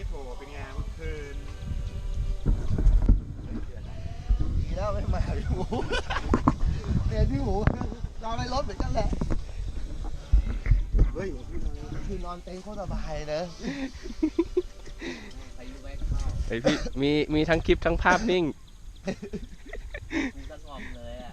ได้โผล่เป็นไงเมื่อคืนดีแล้วไม่มาพี่หมูเนี่พี่หมูนอนในรถเหมือนกันแหละ เฮ้ยพี่นอนเต็มโคตรสบายเลยไอพี่มีมีทั้งคลิปทั้งภาพนิ่งมีทั้งออมเลยอะ